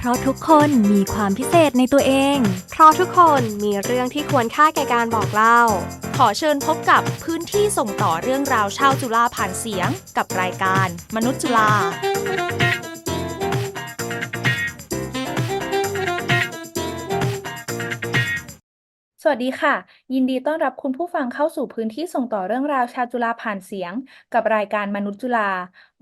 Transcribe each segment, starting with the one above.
เพราะทุกคนมีความพิเศษในตัวเอง เพราะทุกคนมีเรื่องที่ควรค่าแก่การบอกเล่า ขอเชิญพบกับพื้นที่ส่งต่อเรื่องราวชาวจุฬาผ่านเสียง กับรายการ มนุษย์จุฬา วัสดีค่ะ ยินดีต้อนรับคุณผู้ฟังเข้าสู่พื้นที่ส่งต่อเรื่องราวชาวจุฬาผ่านเสียง กับรายการมนุษย์จุฬา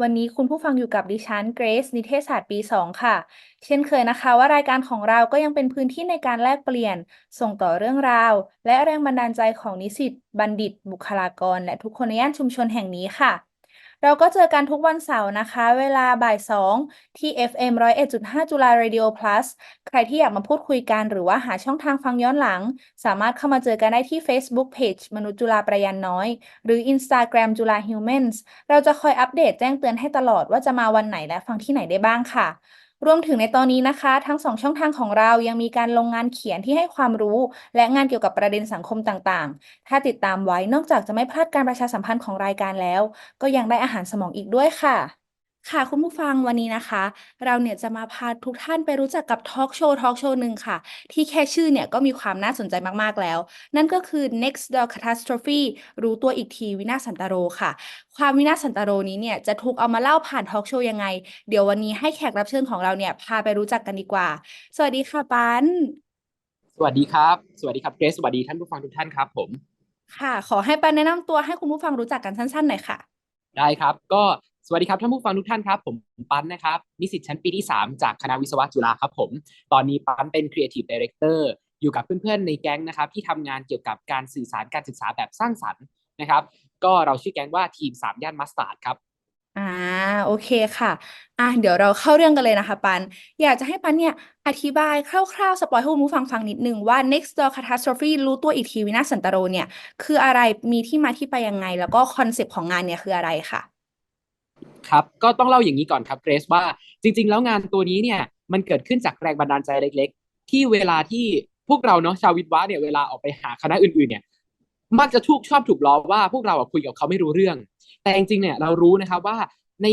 วันนี้คุณผู้ฟังอยู่กับดิฉันเกรซนิเทศศาสตร์ปี 2 ค่ะ เช่นเคยนะคะ ว่ารายการของเราก็ยังเป็นพื้นที่ในการแลกเปลี่ยน ส่งต่อเรื่องราว และแรงบันดาลใจของนิสิตบัณฑิต บุคลากร และทุกคนในย่านชุมชนแห่งนี้ค่ะ เราก็เจอกันทุกวันเสาร์นะคะ เวลาบ่ายสองที่ FM 101.5 จุฬา Radio Plus ใครที่อยากมาพูดคุยกัน หรือว่าหาช่องทางฟังย้อนหลัง สามารถเข้ามาเจอกันได้ที่ Facebook Page มนุษย์จุฬาประยันน้อย หรือ Instagram จุฬา Humans เราจะคอยอัปเดตแจ้งเตือนให้ตลอดว่าจะมาวันไหนและฟังที่ไหนได้บ้างค่ะ รวมถึงในตอนนี้นะคะ ทั้งสองช่องทางของเรายังมีการลงงานเขียนที่ให้ความรู้ และงานเกี่ยวกับประเด็นสังคมต่างๆ ถ้าติดตามไว้นอกจากจะไม่พลาดการประชาสัมพันธ์ของรายการแล้ว ก็ยังได้อาหารสมองอีกด้วยค่ะ ค่ะคุณผู้ฟังวันนี้นะคะ เราเนี่ยจะมาพาทุกท่านไปรู้จักกับทอล์กโชว์ทอล์กโชว์หนึ่งค่ะ ที่แค่ชื่อเนี่ยก็มีความน่าสนใจมาก ๆ แล้ว นั่นก็คือ next door catastrophe รู้ตัวอีกทีวินาศสันตโรค่ะ ความวินาศสันตโรนี้เนี่ยจะถูกเอามาเล่าผ่านทอล์กโชว์ยังไง เดี๋ยววันนี้ให้แขกรับเชิญของเราเนี่ยพาไปรู้จักกันดีกว่า สวัสดีค่ะปันสวัสดีครับ สวัสดีครับเกรซสวัสดีท่านผู้ฟังทุกท่านครับ ผม ค่ะ ขอให้ปันแนะนำตัวให้คุณผู้ฟังรู้จักกันสั้นๆหน่อยค่ะได้ครับ ก็ สวัสดีครับท่านผู้ฟังทุกท่านครับ ผมปั้นนะครับนิสิตชั้นปีที่ 3 จากคณะวิศวะจุฬาครับผม ตอนนี้ปั้นเป็น Creative Director อยู่กับเพื่อนๆในแก๊งนะครับ ที่ทำงานเกี่ยวกับการสื่อสารการศึกษาแบบสร้างสรรค์นะครับ ก็เราชื่อแก๊งว่าทีม 3 ย่านมัสตาร์ดครับอ่าโอเคค่ะอะเดี๋ยวเราเข้าเรื่องกันเลยนะคะปัน อยากจะให้ปันเนี่ยอธิบายคร่าวๆ สปอยให้คุณผู้ฟังฟังนิดนึงว่า next door catastrophe รู้ตัวอีกทีวินาศสันตโรเนี่ย คืออะไรมีที่มาที่ไปยังไง แล้วก็คอนเซปต์ของงานเนี่ยคืออะไรค่ะ ครับก็ต้องเล่าอย่างนี้ก่อนครับเกรซว่าจริง ๆ แล้วงานตัวนี้เนี่ยมันเกิดขึ้นจากแรงบันดาลใจเล็ก ๆ ที่เวลาที่พวกเราเนาะชาววิทย์วะเนี่ยเวลาออกไปหาคณะอื่นๆเนี่ยมักจะถูกชอบถูกล้อว่าพวกเราคุยกับเขาไม่รู้เรื่อง แต่จริงๆเนี่ยเรารู้นะครับว่าใน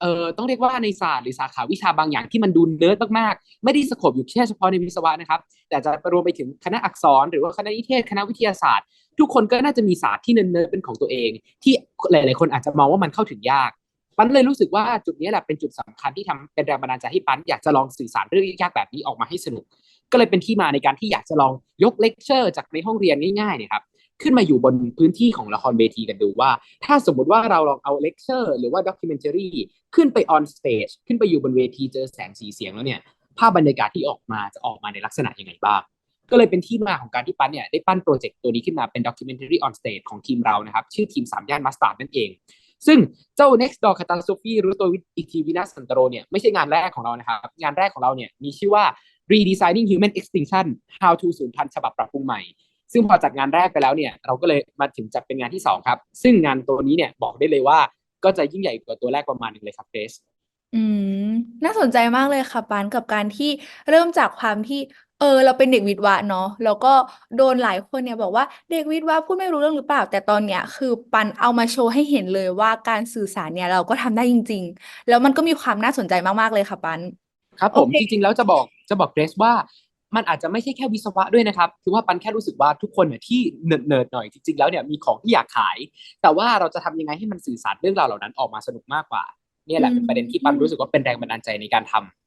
เอ่อต้องเรียกว่าในศาสตร์หรือสาขาวิชาบางอย่างที่มันดูเนิร์ดมากๆ ไม่ได้สโคบอยู่แค่เฉพาะในวิศวะนะครับ แต่จะรวมไปถึงคณะอักษร หรือว่าคณะนิเทศคณะวิทยาศาสตร์ ทุกคนก็น่าจะมีศาสตร์ที่เนิร์ดเป็นของตัวเอง ที่หลายๆคนอาจจะมองว่ามันเข้าถึงยาก ปันเลยรู้สึกว่าจุดนี้แหละเป็นจุดสำคัญที่ทำเป็นแรงบันดาลใจให้ปันอยากจะลองสื่อสารเรื่องยากแบบนี้ออกมาให้สนุก ก็เลยเป็นที่มาในการที่อยากจะลองยกเลคเชอร์จากในห้องเรียนง่ายๆเนี่ยครับขึ้นมาอยู่บนพื้นที่ของละครเวทีกันดูว่า ถ้าสมมติว่าเราลองเอาเลคเชอร์หรือว่าด็อกิเมน a รีขึ้นไปออนสเตจขึ้นไปอยู่บนเวทีเจอแสงสีเสียงแล้วเนี่ยภาพบรรยากาศที่ออกมาจะออกมาในลักษณะยังไงบ้าง ก็เลยเป็นที่มาของการที่ปั้นเนี่ยได้ปั้นโปรเจกต์ตัวนี้ขึ้นมาเป็นด็อกิเมน a รีออนสเตจของทีมเรานะครับชื่อทีมสามย่านมัสตาร์ดนั่นเอง ซึ่งเจ้า next door catastrophe รู้ตัวอีกทีวินาศสันตโรเนี่ยไม่ใช่งานแรกของเรานะครับ งานแรกของเราเนี่ยมีชื่อว่า redesigning human extinction how to สูญพันฉบับปรับปรุงใหม่ ซึ่งพอจัดงานแรกไปแล้วเนี่ยเราก็เลยมาถึงจัดเป็นงานที่ 2 ครับ ซึ่งงานตัวนี้เนี่ยบอกได้เลยว่าก็จะยิ่งใหญ่กว่าตัวแรกประมาณหนึงเลยครับเกรซอืม น่าสนใจมากเลยค่ะปานกับการที่เริ่มจากความที่ เออ เราเป็นเด็กวิทย์วะเนาะ แล้วก็โดนหลายคนเนี่ยบอกว่าเด็กวิทย์วะพูดไม่รู้เรื่องหรือเปล่า แต่ตอนเนี้ยคือปันเอามาโชว์ให้เห็นเลยว่าการสื่อสารเนี่ยเราก็ทำได้จริง ๆ แล้วมันก็มีความน่าสนใจมากๆเลยค่ะปัน ครับผมโอเค จริงๆแล้วจะบอกจะบอกเกรซว่ามันอาจจะไม่ใช่แค่วิศวะด้วยนะครับ คือว่าปันแค่รู้สึกว่าทุกคนเนี่ยที่เนิร์ดเนิร์ดหน่อยจริงๆแล้วเนี่ยมีของที่อยากขาย แต่ว่าเราจะทำยังไงให้มันสื่อสารเรื่องราวเหล่านั้นออกมาสนุกมากกว่า เนี่ยแหละเป็นประเด็นที่ปันรู้สึกว่าเป็นแรงบันดาลใจในการทำ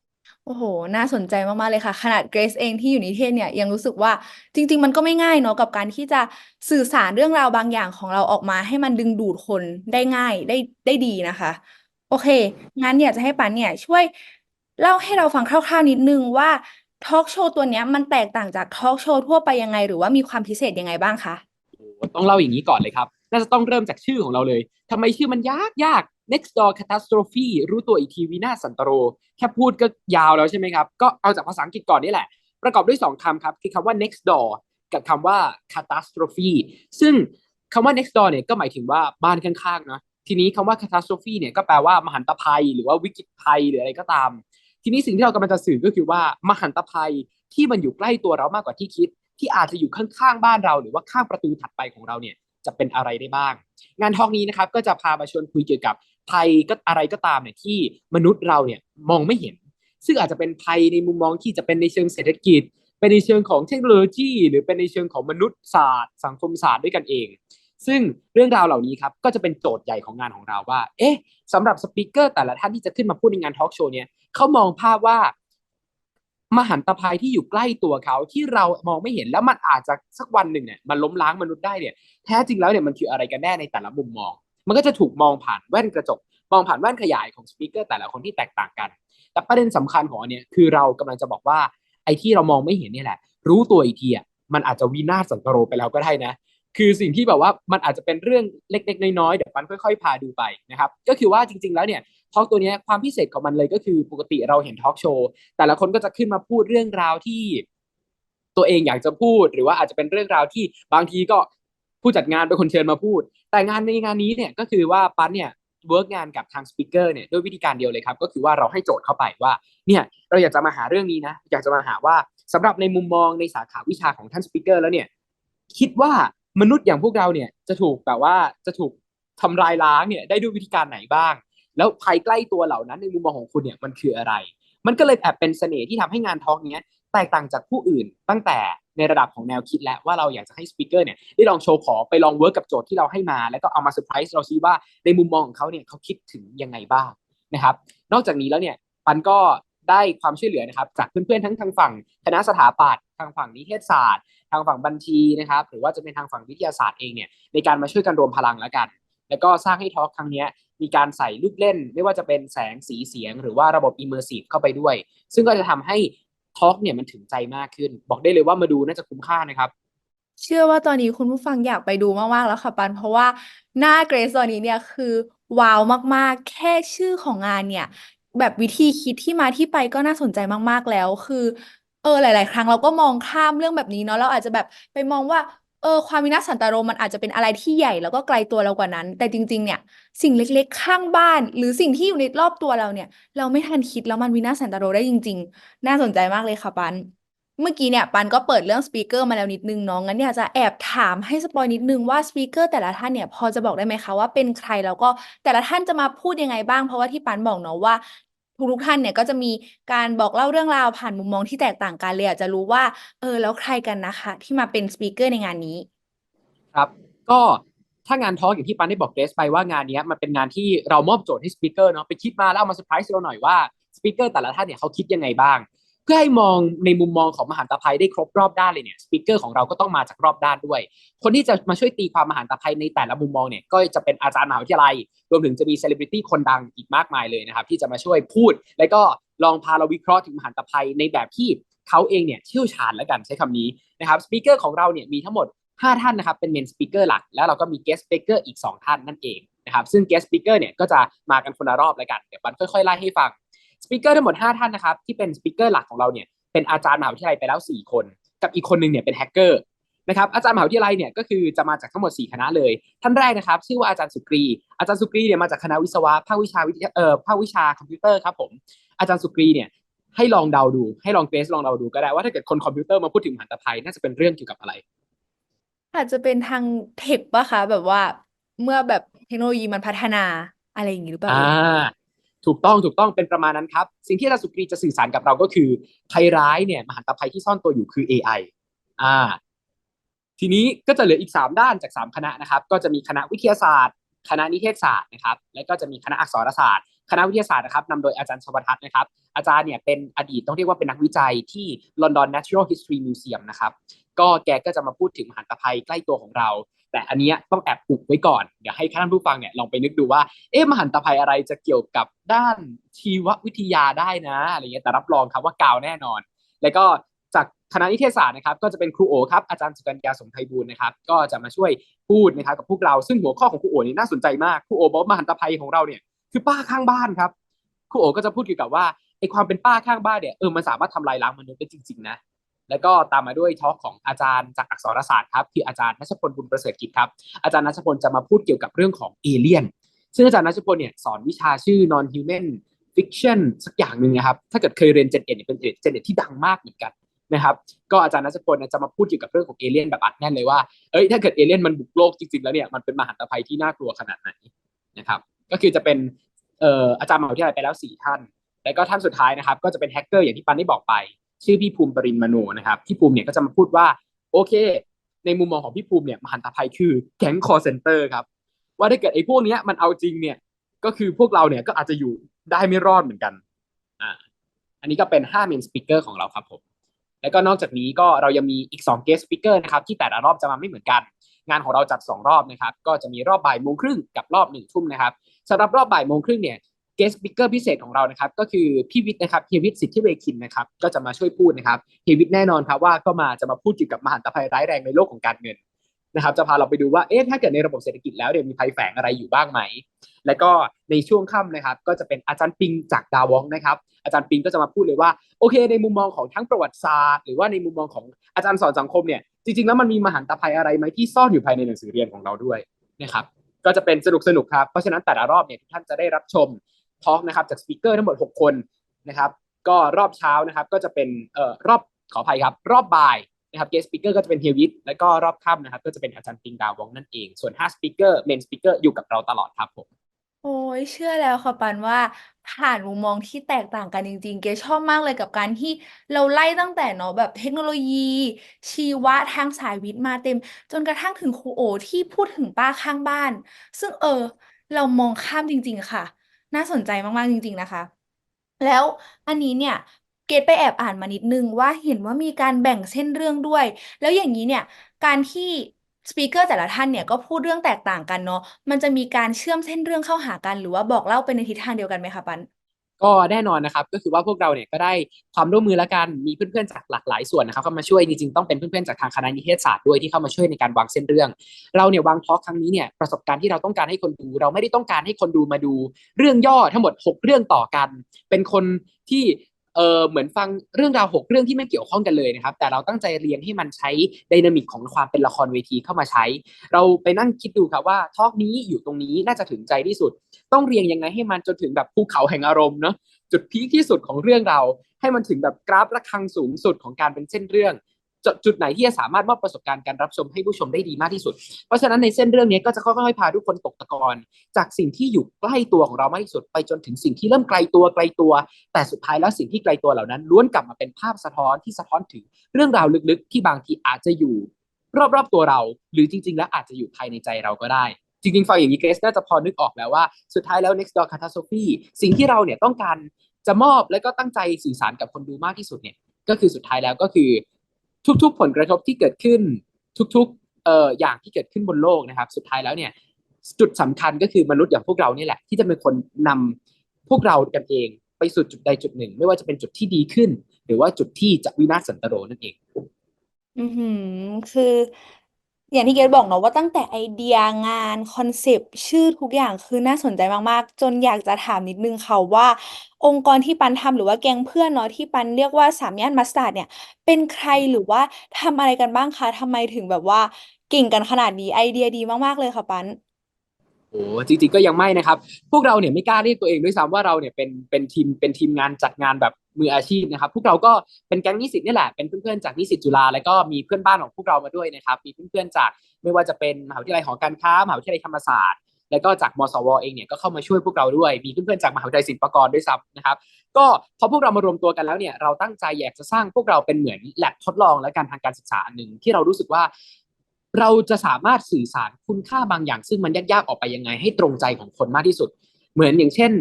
โอ้โหน่าสนใจมาก ๆ เลยค่ะ ขนาดเกรซเองที่อยู่นิเทศเนี่ยยังรู้สึกว่า จริง ๆ มันก็ไม่ง่ายเนาะกับการที่จะสื่อสารเรื่องราวบางอย่างของเราออกมา ให้มันดึงดูดคนได้ง่าย ได้ ได้ดีนะคะ โอเค งั้นอยากจะให้ปันเนี่ยช่วยเล่าให้เราฟังคร่าว ๆ นิดนึงว่า ทอล์กโชว์ตัวเนี้ยมันแตกต่างจากทอล์กโชว์ทั่วไปยังไง หรือว่ามีความพิเศษยังไงบ้างคะต้องเล่าอย่างนี้ก่อนเลยครับ น่าจะต้องเริ่มจากชื่อของเราเลย ทำไมชื่อมันยากยาก next door catastrophe รู้ตัวอีกทีวินาศสันตโร แค่พูดก็ยาวแล้วใช่ไหมครับ ก็เอาจากภาษาอังกฤษก่อนนี่แหละ ประกอบด้วย 2คำครับ คือคำว่า next door กับคำว่า catastrophe ซึ่งคำว่า next door เนี่ยก็หมายถึงว่าบ้านข้างๆเนะทีนี้คำว่า catastrophe เนี่ยก็แปลว่ามหันตภัย หรือว่าวิกฤตภัยหรืออะไรก็ตาม ทีนี้สิ่งที่เรากำลังจะสื่อก็คือว่ามหันตภัยที่มันอยู่ใกล้ตัวเรามากกว่าที่คิด ที่อาจจะอยู่ข้างๆบ้านเรา หรือว่าข้างประตูถัดไปของเราเนี่ยจะเป็นอะไรได้บ้าง งานทองนี้นะครับก็จะพามาชวนคุยเกี่ยวกับ ภัยก็อะไรก็ตามเนี่ยที่มนุษย์เราเนี่ยมองไม่เห็น ซึ่งอาจจะเป็นภัยในมุมมองที่จะเป็นในเชิงเศรษฐกิจ เป็นในเชิงของเทคโนโลยี หรือเป็นในเชิงของมนุษยศาสตร์ สังคมศาสตร์ด้วยกันเอง ซึ่งเรื่องราวเหล่านี้ครับก็จะเป็นโจทย์ใหญ่ของงานของเราว่า เอ๊ะสำหรับสปีกเกอร์แต่ละท่านที่จะขึ้นมาพูดในงานทอล์กโชว์เนี่ยเขามองภาพว่ามหันตภัยที่อยู่ใกล้ตัวเขาที่เรามองไม่เห็นแล้วมันอาจจะสักวันหนึ่งเนี่ยมันล้มล้างมนุษย์ได้เนี่ยแท้จริงแล้วเนี่ยมันคืออะไรกันแน่ในแต่ละมุมมอง มันก็จะถูกมองผ่านแว่นกระจก มองผ่านแว่นขยายของสปีกเกอร์แต่ละคนที่แตกต่างกัน แต่ประเด็นสำคัญของอันเนี้ยคือเรากำลังจะบอกว่าไอ้ที่เรามองไม่เห็นนี่แหละ รู้ตัวอีกทีอะมันอาจจะวินาศสันตโรไปแล้วก็ได้นะ คือสิ่งที่แบบว่ามันอาจจะเป็นเรื่องเล็กๆน้อยๆเดี๋ยวปันค่อยๆ พาดูไปนะครับก็คือว่าจริง ๆ แล้วเนี่ยทอล์กตัวเนี้ยความพิเศษของมันเลยก็คือปกติเราเห็นทอล์กโชว์แต่ละคนก็จะขึ้นมาพูดเรื่องราวที่ตัวเองอยากจะพูดหรือว่าอาจจะเป็นเรื่องราวที่บางทีก็ ผู้จัดงานเป็นคนเชิญมาพูด แต่งานในงานนี้เนี่ยก็คือว่าปั๊นเนี่ยเวิร์กงานกับทางสปิเกอร์เนี่ยด้วยวิธีการเดียวเลยครับ ก็คือว่าเราให้โจทย์เข้าไปว่าเนี่ยเราอยากจะมาหาเรื่องนี้นะ อยากจะมาหาว่าสำหรับในมุมมองในสาขาวิชาของท่านสปิเกอร์แล้วเนี่ยคิดว่ามนุษย์อย่างพวกเราเนี่ยจะถูกแบบว่าจะถูกทำลายล้างเนี่ยได้ด้วยวิธีการไหนบ้าง แล้วภัยใกล้ตัวเหล่านั้นในมุมมองของคุณเนี่ยมันคืออะไร มันก็เลยแอบเป็นเสน่ห์ที่ทำให้งานทอล์กเนี้ยแตกต่างจากผู้อื่นตั้งแต่ ในระดับของแนวคิดแล้วว่าเราอยากจะให้สปิเกอร์เนี่ยได้ลองโชว์ขอไปลองเวิร์กกับโจทย์ที่เราให้มา แล้วก็เอามาเซอร์ไพรส์เราซิว่าในมุมมองของเขาเนี่ยเขาคิดถึงยังไงบ้างนะครับ นอกจากนี้แล้วเนี่ยปันก็ได้ความช่วยเหลือนะครับจากเพื่อนๆทั้งทางฝั่งคณะสถาปัตย์ทางฝั่งนิเทศศาสตร์ ทางฝั่งบัญชีนะครับ หรือว่าจะเป็นทางฝั่งวิทยาศาสตร์เองเนี่ยในการมาช่วยกันรวมพลังแล้วกัน แล้วก็สร้างให้ทอล์กครั้งนี้มีการใส่ลูกเล่น ไม่ว่าจะเป็นแสงสีเสียง หรือว่าระบบ immersive เข้าไปด้วย ซึ่งก็จะทำให้ ทอล์กเนี่ยมันถึงใจมากขึ้น บอกได้เลยว่ามาดูน่าจะคุ้มค่านะครับเชื่อว่าตอนนี้คุณผู้ฟังอยากไปดูมาก ๆ แล้วค่ะปัน เพราะว่าหน้าเกรซตอนนี้เนี่ยคือว้าวมาก ๆ แค่ชื่อของงานเนี่ย แบบวิธีคิดที่มาที่ไปก็น่าสนใจมาก ๆ แล้ว คือ เออหลาย ๆ ครั้งเราก็มองข้ามเรื่องแบบนี้เนาะเราอาจจะแบบไปมองว่า เออความวินาศสันตโรมันอาจจะเป็นอะไรที่ใหญ่แล้วก็ไกลตัวเรากว่านั้น แต่จริง ๆ เนี่ย สิ่งเล็กๆ ข้างบ้าน หรือสิ่งที่อยู่ในรอบตัวเราเนี่ย เราไม่ทันคิดแล้วมันวินาศสันตโรได้จริง ๆ น่าสนใจมากเลยค่ะปัน เมื่อกี้เนี่ยปันก็เปิดเรื่องสปีกเกอร์มาแล้วนิดนึงเน้องงั้นอยากจะแอบถามให้สปอยนิดนึงว่าสปีกเกอร์แต่ละท่านเนี่ยพอจะบอกได้ไหมคะว่าเป็นใครแล้วก็แต่ละท่านจะมาพูดยังไงบ้างเพราะว่าที่ปันบอกเนาะว่า ทุกๆท่านเนี่ยก็จะมีการบอกเล่าเรื่องราวผ่านมุมมองที่แตกต่างกันเลยอยากจะรู้ว่า เออ แล้วใครกันนะคะ ที่มาเป็นสปีกเกอร์ในงานนี้ ครับ ก็ถ้างานทอล์กอย่างที่ปันได้บอกเกรซไปว่างานนี้มันเป็นงานที่เรามอบโจทย์ให้สปีกเกอร์เนาะไปคิดมาแล้วเอามาเซอร์ไพรส์เราหน่อยว่าสปีกเกอร์แต่ละท่านเนี่ยเขาคิดยังไงบ้าง พื่อให้มองในมุมมองของมหันตภัยได้ครบรอบด้านเลยเนี่ยสปีกเกอร์ของเราก็ต้องมาจากรอบด้านด้วย คนที่จะมาช่วยตีความมหันตภัยในแต่ละมุมมองเนี่ยก็จะเป็นอาจารย์มหาวิทยาลัย รวมถึงจะมีเซเลบริตี้คนดังอีกมากมายเลยนะครับที่จะมาช่วยพูด แล้วก็ลองพาเราวิเคราะห์ถึงมหันตภัยในแบบที่เขาเองเนี่ยเชี่ยวชาญแล้วกันใช้คำนี้นะครับสปีกเกอร์ของเราเนี่ยมีทั้งหมด 5 ท่านนะครับเป็นเมนสปีกเกอร์หลัก แล้วเราก็มี guest speaker อีก 2 ท่านนั่นเองนะครับซึ่ง guest speaker เนี่ยก็จะมากันคนละรอบแล้วกันเดี๋ยวบันค่อยๆไล่ให้ฟัง สปีกเกอร์ทั้งหมด 5 ท่านนะครับที่เป็นสปีกเกอร์หลักของเราเนี่ยเป็นอาจารย์มหาวิทยาลัยไปแล้ว 4 คน กับอีกคนหนึ่งเนี่ยเป็นแฮกเกอร์นะครับอาจารย์มหาวิทยาลัยเนี่ยก็คือจะมาจากทั้งหมด 4 คณะเลย ท่านแรกนะครับ ชื่อว่าอาจารย์สุกรี อาจารย์สุกรีเนี่ยมาจากคณะวิศวะภาควิชาวิทยาเอ่อภาควิชาคอมพิวเตอร์ครับผมอาจารย์สุกรีเนี่ยให้ลองเดาดูให้ลองเกรสลองเดาดูก็ได้ว่าถ้าเกิดคนคอมพิวเตอร์มาพูดถึงมหันตภัยน่าจะเป็นเรื่องเกี่ยวกับอะไร อาจจะเป็นทางเทคปะคะ แบบว่าเมื่อแบบเทคโนโลยีมันพัฒนาอะไรอย่างนี้หรือเปล่าอ่า ถูกต้องถูกต้องเป็นประมาณนั้นครับ สิ่งที่อาจารย์สุกรีจะสื่อสารกับเราก็คือภัยร้ายเนี่ยมหันตภัยที่ซ่อนตัวอยู่คือ AI อ่า ทีนี้ก็จะเหลืออีก 3 ด้านจาก 3 คณะนะครับ ก็จะมีคณะวิทยาศาสตร์ คณะนิเทศศาสตร์นะครับ และก็จะมีคณะอักษรศาสตร์ คณะวิทยาศาสตร์นะครับนำโดยอาจารย์ชวทัศน์นะครับ อาจารย์เนี่ยเป็นอดีตต้องเรียกว่าเป็นนักวิจัยที่ London Natural History Museum นะครับ ก็แกก็จะมาพูดถึงมหันตภัยใกล้ตัวของเรา แต่อันนี้ต้องแอบอุบไว้ก่อนเดี๋ยวให้ท่านผู้ฟังเนี่ยลองไปนึกดูว่าเอ๊ะมหันตภัยอะไรจะเกี่ยวกับด้านชีววิทยาได้นะอะไรเงี้ยแต่รับรองครับว่ากาวแน่นอน แล้วก็จากคณะนิเทศศาสตร์นะครับก็จะเป็นครูโอครับอาจารย์สุกัญญาสมไพบูลนะครับก็จะมาช่วยพูดนะครับกับพวกเราซึ่งหัวข้อของครูโอนี่น่าสนใจมากครูโอบอกมหันตภัยของเราเนี่ยคือป้าข้างบ้านครับครูโอก็จะพูดเกี่ยวกับว่าไอ้ความเป็นป้าข้างบ้านเนี่ยเออมันสามารถทำลายล้างมนุษย์ได้จริงๆนะ แล้วก็ตามมาด้วยทอล์กของอาจารย์จากอักษรศาสตร์ครับคืออาจารย์นัชพลบุญประเสริฐกิจครับอาจารย์นัชพลจะมาพูดเกี่ยวกับเรื่องของเอเลี่ยนซึ่งอาจารย์นัชพลเนี่ยสอนวิชาชื่อ non human fiction สักอย่างหนึ่งนะครับ ถ้าเกิดเคยเรียน Gen 1เนี่เป็น Gen 1ที่ดังมากเหมือนกันนะครับ ก็อาจารย์นัชพลจะมาพูดเกี่ยวกับเรื่องของเอเลี่ยนแบบอัดแน่นเลยว่า เอ้ย ถ้าเกิดเอเลี่ยนมันบุกโลกจริงๆ แล้วเนี่ย มันเป็นมหันตภัยที่น่ากลัวขนาดไหนนะครับ ก็คือจะเป็นอาจารย์มหาวิทยาลัยไปแล้วสี่ท่าน แล้วก็ท่านสุดท้ายนะครับ ก็จะเป็นแฮกเกอร์อย่างที่ปันได้บอกไป ชื่อพี่ภูมิปรินมโนนะครับพี่ภูมิเนี่ยก็จะมาพูดว่า โอเค ในมุมมองของพี่ภูมิเนี่ยมหันตภัยคือแก๊งคอร์เซนเตอร์ครับ ว่าถ้าเกิดไอ้พวกเนี้ยมันเอาจริงเนี่ย ก็คือพวกเราเนี่ยก็อาจจะอยู่ได้ไม่รอดเหมือนกันอ่าอันนี้ก็เป็น5 main speaker ของเราครับผมแล้วก็นอกจากนี้ก็เรายังมีอีก2 guest speaker นะครับที่แต่ละรอบจะมาไม่เหมือนกัน งานของเราจัด 2 รอบนะครับ ก็จะมีรอบบ่ายโมงครึ่งกับรอบหนึ่งทุ่มนะครับสำหรับรอบบ่ายโมงครึ่งเนี่ย guest speaker พิเศษของเรานะครับก็คือพี่วิทย์นะครับเฮียวิทย์สิทธิเวคินนะครับก็จะมาช่วยพูดนะครับเฮียวิทย์แน่นอนครับว่าก็มาจะมาพูดเกี่ยวกับมหันตภัยร้ายแรงในโลกของการเงินนะครับจะพาเราไปดูว่าเอ๊ะถ้าเกิดในระบบเศรษฐกิจแล้วเนี่ยมีภัยแฝงอะไรอยู่บ้างไหม แล้วก็ในช่วงค่ำนะครับ ก็จะเป็นอาจารย์ปิงจากดาวองนะครับ อาจารย์ปิงก็จะมาพูดเลยว่าโอเค ในมุมมองของทั้งประวัติศาสตร์ หรือว่าในมุมมองของอาจารย์สอนสังคมเนี่ยจริงๆแล้วมันมีมหันตภัยอะไรไหมที่ซ่อนอยู่ภายในหนังสือเรียนของเราด้วยนะครับก็จะเป็นสนุกสนุกครับเพราะฉะนั้นแต่ละรอบเนี่ยทุกท่านจะได้รับชม ทอล์กนะครับจากสปีกเกอร์ทั้งหมด 6 คนนะครับก็รอบเช้านะครับก็จะเป็นเอ่อรอบขออภัยครับ รอบบ่ายนะครับเกสสปีกเกอร์ก็จะเป็นเฮียวิทแล้วก็รอบค่ำนะครับก็จะเป็นอาจารย์ปิงดาววองนั่นเอง ส่วน5สปีกเกอร์เมนสปีกเกอร์อยู่กับเราตลอดครับผมโอ้ยเชื่อแล้วค่ะปันว่าผ่านมุมมองที่แตกต่างกันจริงๆ เกชอบมากเลยกับการที่เราไล่ตั้งแต่เนาะแบบเทคโนโลยี ชีวะทางสายวิทย์มาเต็ม จนกระทั่งถึงครูโอที่พูดถึงป้าข้างบ้าน ซึ่งเออ เรามองข้ามจริง ๆ ค่ะ น่าสนใจมาก ๆ จริง ๆ นะคะ แล้วอันนี้เนี่ย เกดไปแอบอ่านมานิดนึงว่าเห็นว่ามีการแบ่งเส้นเรื่องด้วย แล้วอย่างนี้เนี่ย การที่สปีกเกอร์แต่ละท่านเนี่ยก็พูดเรื่องแตกต่างกันเนาะ มันจะมีการเชื่อมเส้นเรื่องเข้าหากัน หรือว่าบอกเล่าไปในทิศทางเดียวกันไหมคะปัน ก็แน่นอนนะครับก็คือว่าพวกเราเนี่ยก็ได้ความร่วมมือและกันมีเพื่อนๆจากหลากหลายส่วนนะครับเข้ามาช่วยจริงๆต้องเป็นเพื่อนๆจากทางคณะนิเทศศาสตร์ด้วยที่เข้ามาช่วยในการวางเส้นเรื่อง เราเนี่ยวางทอล์กครั้งนี้เนี่ยประสบการณ์ที่เราต้องการให้คนดู เราไม่ได้ต้องการให้คนดูมาดู เรื่องย่อทั้งหมด 6 เรื่องต่อกัน เป็นคนที่ เออเหมือนฟังเรื่องราวหกเรื่องที่ไม่เกี่ยวข้องกันเลยนะครับ แต่เราตั้งใจเรียงให้มันใช้ไดนามิกของความเป็นละครเวทีเข้ามาใช้ เราไปนั่งคิดดูครับว่าทอกนี้อยู่ตรงนี้น่าจะถึงใจที่สุด ต้องเรียงยังไงให้มันจนถึงแบบภูเขาแห่งอารมณ์เนาะจุดพีคที่สุดของเรื่องเรา ให้มันถึงแบบกราฟระฆังสูงสุดของการเป็นเส้นเรื่อง จุดจุดไหนที่จะสามารถมอบประสบการณ์การรับชมให้ผู้ชมได้ดีมากที่สุด เพราะฉะนั้นในเส้นเรื่องนี้ก็จะค่อยๆพาทุกคนตกตะกอนจากสิ่งที่อยู่ใกล้ตัวของเรามากที่สุด ไปจนถึงสิ่งที่เริ่มไกลตัวไกลตัว แต่สุดท้ายแล้วสิ่งที่ไกลตัวเหล่านั้นล้วนกลับมาเป็นภาพสะท้อนที่สะท้อนถึงเรื่องราวลึกๆ ที่บางทีอาจจะอยู่ รอบๆตัวเรา หรือจริง ๆ แล้วอาจจะอยู่ภายในใจเราก็ได้จริงๆฟังอย่างนี้เกรซน่าจะพอนึกออกแล้วว่าสุดท้ายแล้ว next door catastrophe สิ่งที่เราเนี่ยต้องการจะมอบและก็ตั้งใจสื่อสารกับคนดูมากที่สุดเนี่ยก็คือสุดท้ายแล้วก็คือ ทุกๆ ผลกระทบที่เกิดขึ้น ทุกๆเอ่ออย่างที่เกิดขึ้นบนโลกนะครับ สุดท้ายแล้วเนี่ยจุดสำคัญก็คือมนุษย์อย่างพวกเรานี่แหละ ที่จะเป็นคนนำพวกเรากันเองไปสู่จุดใดจุดหนึ่ง ไม่ว่าจะเป็นจุดที่ดีขึ้น หรือว่าจุดที่จะวินาศสันตโรนั่นเอง อือหือคือ อย่างที่เกดบอกเนาะว่าตั้งแต่ไอเดียงานคอนเซปต์ชื่อทุกอย่างคือน่าสนใจมากๆ จนอยากจะถามนิดนึงค่ะว่า องค์กรที่ปันทำหรือว่าแก๊งเพื่อนเนาะที่ปันเรียกว่าสามย่านมัสตาร์ดเนี่ย เป็นใครหรือว่าทำอะไรกันบ้างคะทำไมถึงแบบว่าเก่งกันขนาดนี้ไอเดียดีมากๆเลยค่ะปัน โอ้จริงๆก็ยังไม่นะครับ พวกเราเนี่ยไม่กล้าเรียกตัวเองด้วยซ้ำว่าเราเนี่ยเป็นเป็นทีมเป็นทีมงานจัดงานแบบ มืออาชีพนะครับ พวกเราก็เป็นแก๊งนิสิตนี่แหละเป็นเพื่อนๆจากนิสิตจุฬาแล้วก็มีเพื่อนบ้านของพวกเรามาด้วยนะครับ มีเพื่อนๆจากไม่ว่าจะเป็นมหาวิทยาลัยหอการค้ามหาวิทยาลัยธรรมศาสตร์แล้วก็จากมสวเองเนี่ยก็เข้ามาช่วยพวกเราด้วย มีเพื่อนๆจากมหาวิทยาลัยศิลปากรด้วยซ้ำนะครับ ก็พอพวกเรามารวมตัวกันแล้วเนี่ยเราตั้งใจอยากจะสร้างพวกเราเป็นเหมือนแลบทดลองและการทางการศึกษาอันหนึ่งที่เรารู้สึกว่า เราจะสามารถสื่อสารคุณค่าบางอย่าง ซึ่งมันยากๆออกไปยังไงให้ตรงใจของคนมากที่สุด เหมือนอย่างเช่น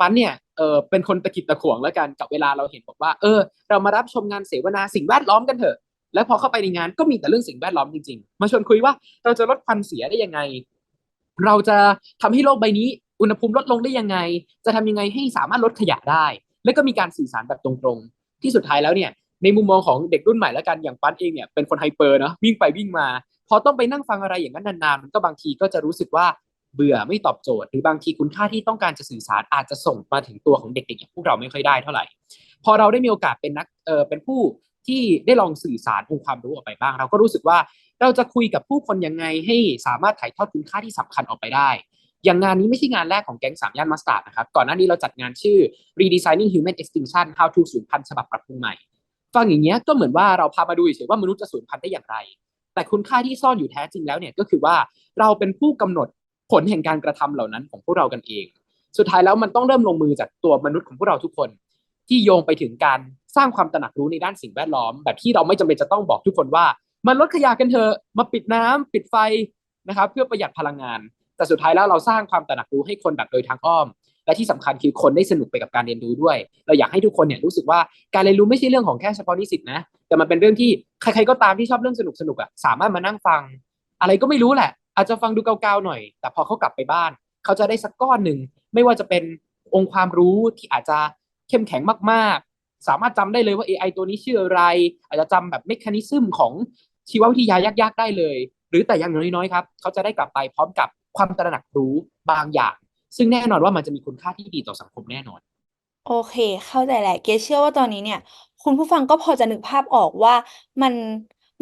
ปันเนี่ยเออเป็นคนตะกิดตะขวงแล้วกันกับเวลาเราเห็นบอกว่า เออ เรามารับชมงานเสวนาสิ่งแวดล้อมกันเถอะ แล้วพอเข้าไปในงานก็มีแต่เรื่องสิ่งแวดล้อมจริงๆ มาชวนคุยว่าเราจะลดควันเสียได้ยังไง เราจะทำให้โลกใบนี้อุณหภูมิลดลงได้ยังไง จะทำยังไงให้สามารถลดขยะได้ แล้วก็มีการสื่อสารแบบตรงๆ ที่สุดท้ายแล้วเนี่ยในมุมมองของเด็กรุ่นใหม่แล้วกันอย่างปันเองเนี่ยเป็นคนไฮเปอร์เนาะวิ่งไปวิ่งมาพอต้องไปนั่งฟังอะไรอย่างนั้นนานๆมันก็บางทีก็จะรู้สึกว่า เบื่อไม่ตอบโจทย์ หรือบางทีคุณค่าที่ต้องการจะสื่อสารอาจจะส่งมาถึงตัวของเด็กๆอย่างพวกเราไม่ค่อยได้เท่าไหร่ พอเราได้มีโอกาสเป็นนักเออเป็นผู้ที่ได้ลองสื่อสารองค์ความรู้ออกไปบ้าง เราก็รู้สึกว่าเราจะคุยกับผู้คนยังไงให้สามารถถ่ายทอดคุณค่าที่สำคัญออกไปได้ อย่างงานนี้ไม่ใช่งานแรกของแก๊งสามย่านมัสตาร์นะครับ ก่อนหน้านี้เราจัดงานชื่อ Redesigning Human Extinction How to สูญพันธุ์ฉบับปรับปรุงใหม่ ฟังอย่างเงี้ยก็เหมือนว่าเราพามาดูเฉยว่ามนุษย์จะสูญพันธุ์ได้อย่างไร แต่คุณค่าที่ซ่อนอยู่แท้จริงแล้วเนี่ยก็คือว่าเราเป็นผู้กำหนด ผลแห่งการกระทำเหล่านั้นของพวกเรากันเอง สุดท้ายแล้วมันต้องเริ่มลงมือจากตัวมนุษย์ของพวกเราทุกคน ที่โยงไปถึงการสร้างความตระหนักรู้ในด้านสิ่งแวดล้อม แบบที่เราไม่จำเป็นจะต้องบอกทุกคนว่ามันลดขยะกันเถอะมาปิดน้ำปิดไฟนะครับ เพื่อประหยัดพลังงาน แต่สุดท้ายแล้วเราสร้างความตระหนักรู้ให้คนแบบโดยทางอ้อม และที่สำคัญคือคนได้สนุกไปกับการเรียนรู้ด้วย เราอยากให้ทุกคนเนี่ยรู้สึกว่าการเรียนรู้ไม่ใช่เรื่องของแค่เฉพาะนิสิตนะแต่มันเป็นเรื่องที่ใครๆก็ตามที่ชอบเรื่องสนุกสนุกๆอะสามารถมานั่งฟัง อะไรก็ไม่รู้แหละ อาจจะฟังดูเกาๆหน่อย แต่พอเขากลับไปบ้าน เขาจะได้สักก้อนหนึ่ง ไม่ว่าจะเป็นองค์ความรู้ที่อาจจะเข้มแข็งมากๆ สามารถจำได้เลยว่า AI ตัวนี้ชื่ออะไร อาจจะจำแบบเมคานิซึมของชีววิทยายากๆได้เลย หรือแต่อย่างน้อยๆครับเขาจะได้กลับไปพร้อมกับความตระหนักรู้บางอย่าง ซึ่งแน่นอนว่ามันจะมีคุณค่าที่ดีต่อสังคมแน่นอน โอเค เข้าใจแหละเกเชื่อว่าตอนนี้เนี่ย คุณผู้ฟังก็พอจะนึกภาพออกว่ามัน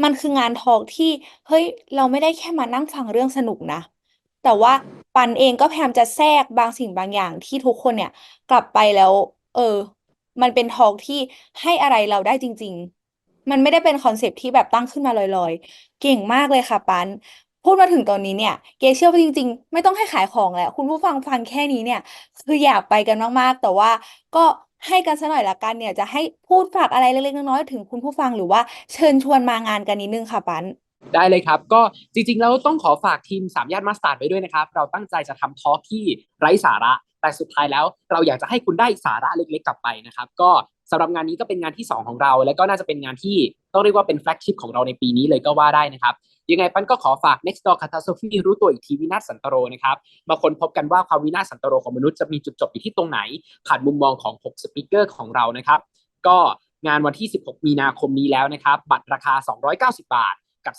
มันคืองานทอล์กที่ เฮ้ย เราไม่ได้แค่มานั่งฟังเรื่องสนุกนะ แต่ว่าปันเองก็พยายามจะแทรกบางสิ่งบางอย่างที่ทุกคนเนี่ย กลับไปแล้ว เออ มันเป็นทอล์กที่ให้อะไรเราได้จริง ๆ มันไม่ได้เป็นคอนเซปที่แบบตั้งขึ้นมาลอยๆ เก่งมากเลยค่ะปันพูดมาถึงตอนนี้เนี่ย เกเชื่อว่าจริง ๆ ไม่ต้องให้ขายของแล้ว คุณผู้ฟังฟังแค่นี้เนี่ย คืออยากไปกันมากๆ แต่ว่าก็ ให้กันสักหน่อยละกันเนี่ยจะให้พูดฝากอะไรเล็กๆน้อยๆถึงคุณผู้ฟังหรือว่าเชิญชวนมางานกันนิดนึงค่ะปันได้เลยครับ ก็จริงๆแล้วต้องขอฝากทีมสามย่านมาสตาร์ดไว้ด้วยนะครับ เราตั้งใจจะทำทอล์กที่ไร้สาระ แต่สุดท้ายแล้วเราอยากจะให้คุณได้สาระเล็กๆกลับไปนะครับ ก็ สำหรับงานนี้ก็เป็นงานที่ 2 ของเรา และก็น่าจะเป็นงานที่ต้องเรียกว่าเป็นแฟลกชิพของเราในปีนี้เลยก็ว่าได้นะครับ ยังไงปันก็ขอฝาก next door catastrophe รู้ตัวอีกทีวินาศสันตโรนะครับมาค้นพบกันว่าความวินาศสันตโรของมนุษย์จะมีจุดจบอยู่ที่ตรงไหน ผ่านมุมมองของ 6 สปีกเกอร์ของเรานะครับ ก็งานวันที่ 16 มีนาคมนี้แล้วนะครับ บัตรราคา 290 บาท กับ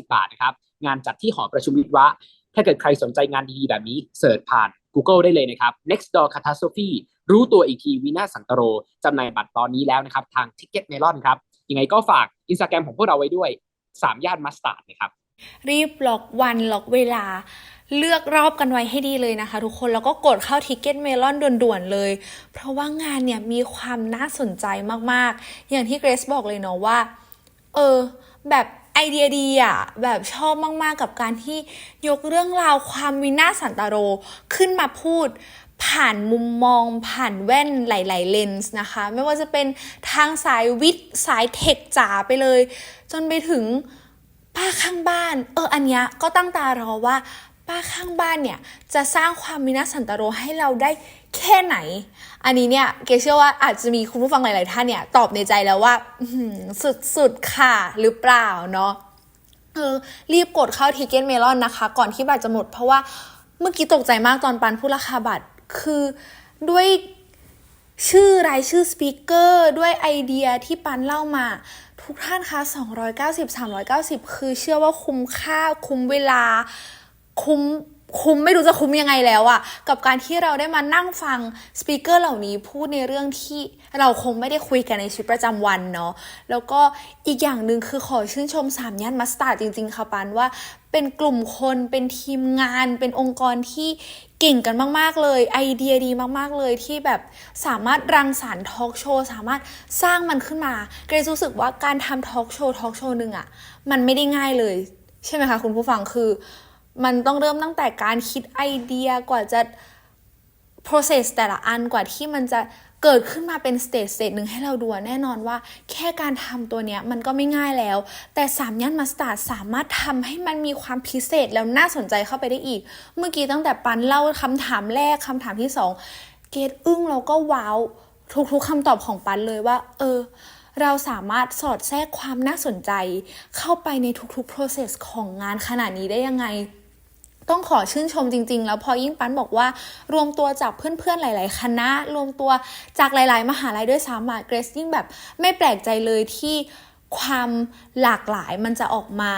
390 บาทนะครับ งานจัดที่หอประชุมวิทวะ ถ้าเกิดใครสนใจงานดีๆแบบนี้เสิร์ชผ่าน Google ได้เลยนะครับ next door catastrophe รู้ตัวอีกทีวินาสันตโรจำหน่ายบัตรตอนนี้แล้วนะครับ ทาง Ticket Melon ครับ ยังไงก็ฝาก Instagram ของพวกเราไว้ด้วย 3 ย่านมัสตาร์ดนะครับรีบล็อกวันล็อกเวลา เลือกรอบกันไว้ให้ดีเลยนะคะ ทุกคนแล้วก็กดเข้าทิกเก็ตเมลอนด่วนๆเลย เพราะว่างานเนี่ยมีความน่าสนใจมากๆ อย่างที่เกรซบอกเลยเนาะว่า เออ แบบ ไอเดียดีอะแบบชอบมาก ๆ กับการที่ยกเรื่องราวความวินาศสันตโรขึ้นมาพูด ผ่านมุมมอง ผ่านแว่นหลาย ๆ เลนส์นะคะ ไม่ว่าจะเป็นทางสายวิทย์สายเทคจ๋าไปเลย จนไปถึงป้าข้างบ้าน เอออันเนี้ยก็ตั้งตารอว่า ป้าข้างบ้านเนี่ย จะสร้างความมินาศสันตโรให้เราได้ แค่ไหน อันนี้เนี่ยเกเชื่อว่าอาจจะมีคุณผู้ฟังหลาย ๆ ท่านเนี่ยตอบในใจแล้วว่าสุด ๆ ค่ะหรือเปล่าเนาะเออรีบกดเข้าทิเก็ตเมลอนนะคะ ก่อนที่บัตรจะหมด เพราะว่าเมื่อกี้ตกใจมากตอนปันพูดราคาบัตรคือด้วยชื่อรายชื่อสปีกเกอร์ด้วยไอเดียที่ปันเล่ามา ทุกท่านคะ290 390 คือเชื่อว่าคุ้มค่าคุ้มเวลาคุ้ม คุ้มไม่รู้จะคุ้มยังไงแล้วอะกับการที่เราได้มานั่งฟังสปีกเกอร์เหล่านี้พูดในเรื่องที่เราคงไม่ได้คุยกันในชีวิตประจำวันเนาะแล้วก็อีกอย่างหนึ่งคือขอชื่นชมสามย่านมัสตาร์จริง ๆ ค่ะปันว่าเป็นกลุ่มคนเป็นทีมงาน เป็นองค์กรที่เก่งกันมาก ๆ เลย ไอเดียดีมาก ๆ เลยที่แบบสามารถรังสรรค์ทอล์กโชว์สามารถสร้างมันขึ้นมาเกรซรู้สึกว่าการทำทอล์กโชว์ทอล์กโชว์หนึ่งอะมันไม่ได้ง่ายเลย ใช่ไหมคะคุณผู้ฟังคือ มันต้องเริ่มตั้งแต่การคิดไอเดียกว่าจะ process แต่ละอันกว่าที่มันจะเกิดขึ้นมาเป็นสเตจสเตจหนึ่งให้เราดูแน่นอนว่า แค่การทำตัวเนี้ยมันก็ไม่ง่ายแล้ว แต่สามย่านมัสตาร์ดสามารถทำให้มันมีความพิเศษแล้วน่าสนใจเข้าไปได้อีก เมื่อกี้ตั้งแต่ปันเล่าคำถามแรกคำถามที่สองเกดอึ้งแล้วก็ว้าวทุกๆคำตอบของปันเลยว่า เออ เราสามารถสอดแทรกความน่าสนใจ เข้าไปในทุกๆ process ของงานขนาดนี้ได้ยังไง ต้องขอชื่นชมจริง ๆ แล้วพอยิ่งปันบอกว่ารวมตัวจากเพื่อนๆหลาย ๆ คณะ รวมตัวจากหลาย ๆ มหาลัยด้วยซ้ำอะเกรซยิ่งแบบไม่แปลกใจเลยที่ความหลากหลายมันจะออกมา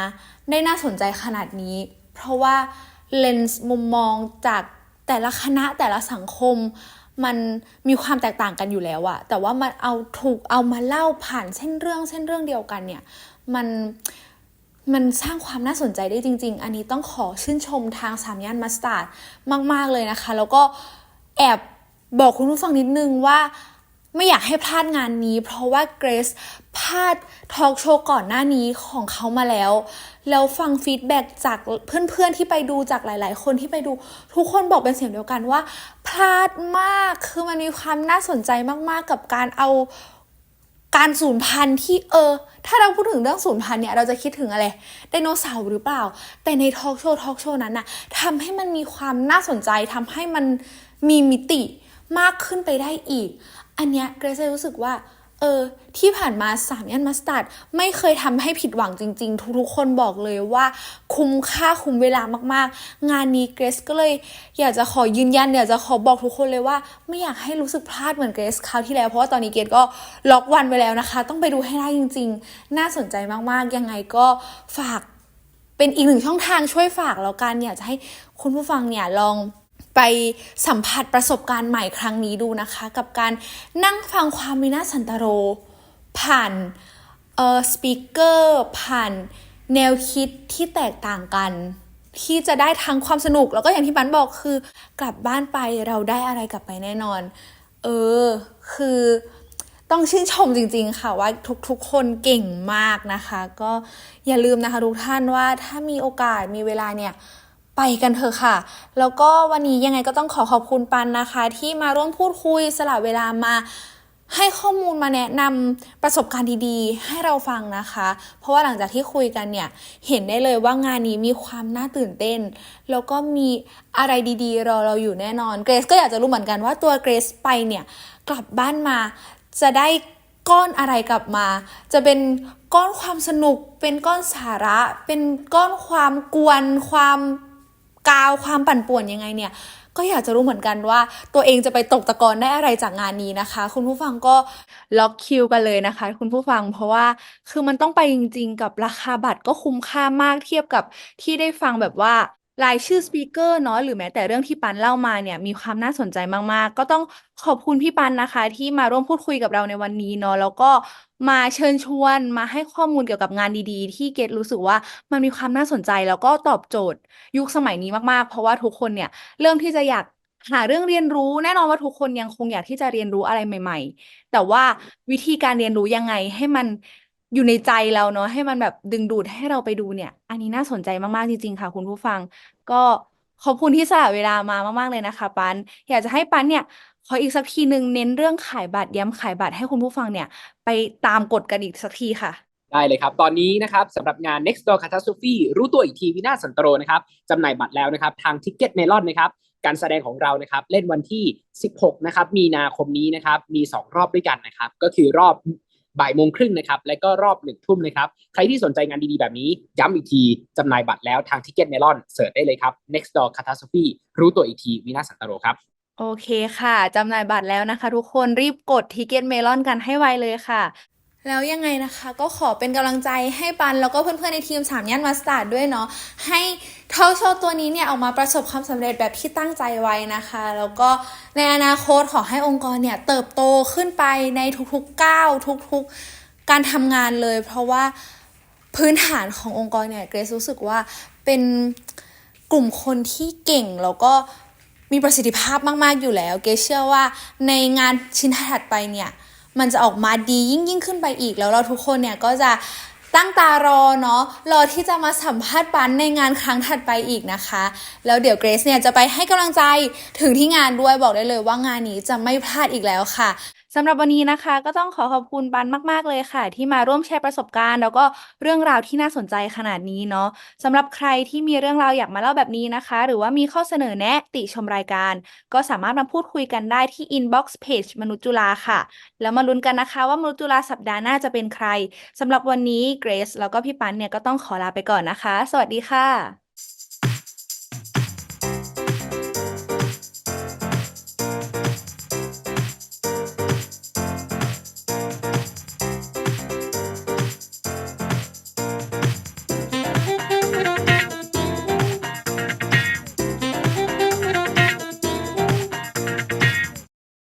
ได้น่าสนใจขนาดนี้ เพราะว่าเลนส์มุมมองจากแต่ละคณะแต่ละสังคมมันมีความแตกต่างกันอยู่แล้วอะแต่ว่ามันเอาถูกเอามาเล่าผ่านเส้นเรื่องเส้นเรื่องเดียวกันเนี่ย มัน มันสร้างความน่าสนใจได้จริง ๆ อันนี้ต้องขอชื่นชมทางสามย่านมัสตาร์ดมาก ๆ เลยนะคะ แล้วก็แอบบอกคุณผู้ฟังนิดนึงว่าไม่อยากให้พลาดงานนี้ เพราะว่าเกรซพลาดทอล์กโชว์ก่อนหน้านี้ของเขามาแล้ว แล้วฟังฟีดแบ็กจากเพื่อนๆที่ไปดูจากหลายๆ คนที่ไปดูทุกคนบอกเป็นเสียงเดียวกันว่า พลาดมากคือมันมีความน่าสนใจมากๆกับการเอา การสูญพันธุ์ที่เออ ถ้าเราพูดถึงเรื่องสูญพันธุ์เนี่ยเราจะคิดถึงอะไรไดโนเสาร์หรือเปล่า แต่ในทอล์กโชว์ทอล์กโชว์นั้นน่ะทำให้มันมีความน่าสนใจทำให้มันมีมิติมากขึ้นไปได้อีก อันเนี้ยเกรซรู้สึกว่า เออ ที่ผ่านมาสามย่านมัสตาร์ดไม่เคยทำให้ผิดหวังจริง ๆ ทุกๆคนบอกเลยว่า คุ้มค่าคุ้มเวลามากๆ งานนี้เกรซก็เลยอยากจะขอยืนยันอยากจะขอบอกทุกคนเลยว่า ไม่อยากให้รู้สึกพลาดเหมือนเกรซคราวที่แล้ว เพราะว่าตอนนี้เกรซก็ล็อกวันไว้แล้วนะคะ ต้องไปดูให้ได้จริง ๆ น่าสนใจมากๆ ยังไงก็ฝากเป็นอีกหนึ่งช่องทางช่วยฝากแล้วกันอยากจะให้คุณผู้ฟังเนี่ยลอง ไปสัมผัสประสบการณ์ใหม่ครั้งนี้ดูนะคะ กับการนั่งฟังความมินาสันตโร ผ่านเอ่อสปีกเกอร์ผ่านแนวคิดที่แตกต่างกัน ที่จะได้ทั้งความสนุกแล้วก็อย่างที่บันบอกคือกลับบ้านไปเราได้อะไรกลับไปแน่นอน เออ คือต้องชื่นชมจริงๆค่ะว่าทุกๆ คนเก่งมากนะคะ ก็อย่าลืมนะคะทุกท่านว่าถ้ามีโอกาสมีเวลาเนี่ย ไปกันเถอะค่ะ แล้วก็วันนี้ยังไงก็ต้องขอขอบคุณปันนะคะ ที่มาร่วมพูดคุยสละเวลามาให้ข้อมูลมาแนะนำประสบการณ์ดีๆ ให้เราฟังนะคะ เพราะว่าหลังจากที่คุยกันเนี่ย เห็นได้เลยว่างานนี้มีความน่าตื่นเต้น แล้วก็มีอะไรดีๆ รอเราอยู่แน่นอนเกรซก็อยากจะรู้เหมือนกันว่าตัวเกรซไปเนี่ย กลับบ้านมาจะได้ก้อนอะไรกลับมา จะเป็นก้อนความสนุก เป็นก้อนสาระ เป็นก้อนความกวนความ กาวความปั่นป่วนยังไงเนี่ยก็อยากจะรู้เหมือนกันว่า ตัวเองจะไปตกตะกอนได้อะไรจากงานนี้นะคะ คุณผู้ฟังก็ล็อกคิวกันเลยนะคะ คุณผู้ฟังเพราะว่าคือมันต้องไปจริง ๆ กับราคาบัตรก็คุ้มค่ามากเทียบกับที่ได้ฟังแบบว่า รายชื่อสปีกเกอร์เนาะหรือแม้แต่เรื่องที่ปันเล่ามาเนี่ยมีความน่าสนใจมาก ๆ ก็ต้องขอบคุณพี่ปันนะคะ ที่มาร่วมพูดคุยกับเราในวันนี้เนาะแล้วก็มาเชิญชวนมาให้ข้อมูลเกี่ยวกับงานดีๆ ที่เกดรู้สึกว่ามันมีความน่าสนใจแล้วก็ตอบโจทย์ยุคสมัยนี้มากๆ เพราะว่าทุกคนเนี่ยเริ่มที่จะอยากหาเรื่องเรียนรู้แน่นอนว่าทุกคนยังคงอยากที่จะเรียนรู้อะไรใหม่ ๆ แต่ว่าวิธีการเรียนรู้ยังไงให้มัน อยู่ในใจเราเนาะให้มันแบบดึงดูดให้เราไปดูเนี่ย อันนี้น่าสนใจมาก ๆ จริง ๆ ค่ะ คุณผู้ฟัง ก็ขอบคุณที่สละเวลามามาก ๆ เลยนะคะ ปัน อยากจะให้ปันเนี่ยขออีกสักทีหนึ่งเน้นเรื่องขายบัตรย้ำขายบัตรให้คุณผู้ฟังเนี่ย ไปตามกดกันอีกสักทีค่ะได้เลยครับ ตอนนี้นะครับสำหรับงาน next door catastrophe รู้ตัวอีกทีวินาศสันตโรนะครับจำหน่ายบัตรแล้วนะครับ ทาง Ticket Melon นะครับ การแสดงของเรานะครับ เล่นวันที่ 16 นะครับ มีนาคมนี้นะครับ มี 2 รอบด้วยกันนะครับ ก็คือรอบ บ่ายโมงครึ่งนะครับ และก็รอบหนึ่งทุ่มนะครับ ใครที่สนใจงานดีๆ แบบนี้ ย้ำอีกทีจำหน่ายบัตรแล้วทางทิกเก็ตเนลอนเสิร์ชได้เลยครับ next door catastrophe รู้ตัวอีกทีวินาสันตโรครับโอเคค่ะ จำหน่ายบัตรแล้วนะคะทุกคนรีบกดทิกเก็ตเมลอนกันให้ไวเลยค่ะ แล้วยังไงนะคะก็ขอเป็นกำลังใจให้ปันแล้วก็เพื่อนๆในทีมสามย่านมัสตาร์ดด้วยเนาะให้ทอล์กโชว์ตัวนี้เนี่ยออกมาประสบความสำเร็จแบบที่ตั้งใจไว้นะคะ แล้วก็ในอนาคตขอให้องค์กรเนี่ยเติบโตขึ้นไปในทุกๆก้าวทุกๆการทำงานเลย เพราะว่าพื้นฐานขององค์กรเนี่ยเกรซรู้สึกว่าเป็นกลุ่มคนที่เก่งแล้วก็มีประสิทธิภาพมากๆอยู่แล้ว เกรซเชื่อว่าในงานชิ้นถัดไปเนี่ย มันจะออกมาดียิ่งยิ่งขึ้นไปอีกแล้วเราทุกคนเนี่ยก็จะตั้งตารอเนาะรอที่จะมาสัมภาษณ์ปันในงานครั้งถัดไปอีกนะคะ แล้วเดี๋ยวเกรซเนี่ยจะไปให้กำลังใจถึงที่งานด้วยบอกได้เลยว่างานนี้จะไม่พลาดอีกแล้วค่ะ สำหรับวันนี้นะคะ ก็ต้องขอขอบคุณปันมาก ๆ เลยค่ะ ที่มาร่วมแชร์ประสบการณ์ แล้วก็เรื่องราวที่น่าสนใจขนาดนี้เนาะสำหรับใครที่มีเรื่องราวอยากมาเล่าแบบนี้นะคะ หรือว่ามีข้อเสนอแนะติชมรายการ ก็สามารถมาพูดคุยกันได้ที่ inbox page มนุษย์จุฬาค่ะ แล้วมาลุ้นกันนะคะว่ามนุษย์จุฬาสัปดาห์หน้าจะเป็นใครสำหรับวันนี้เกรซแล้วก็พี่ปันเนี่ยก็ต้องขอลาไปก่อนนะคะ สวัสดีค่ะ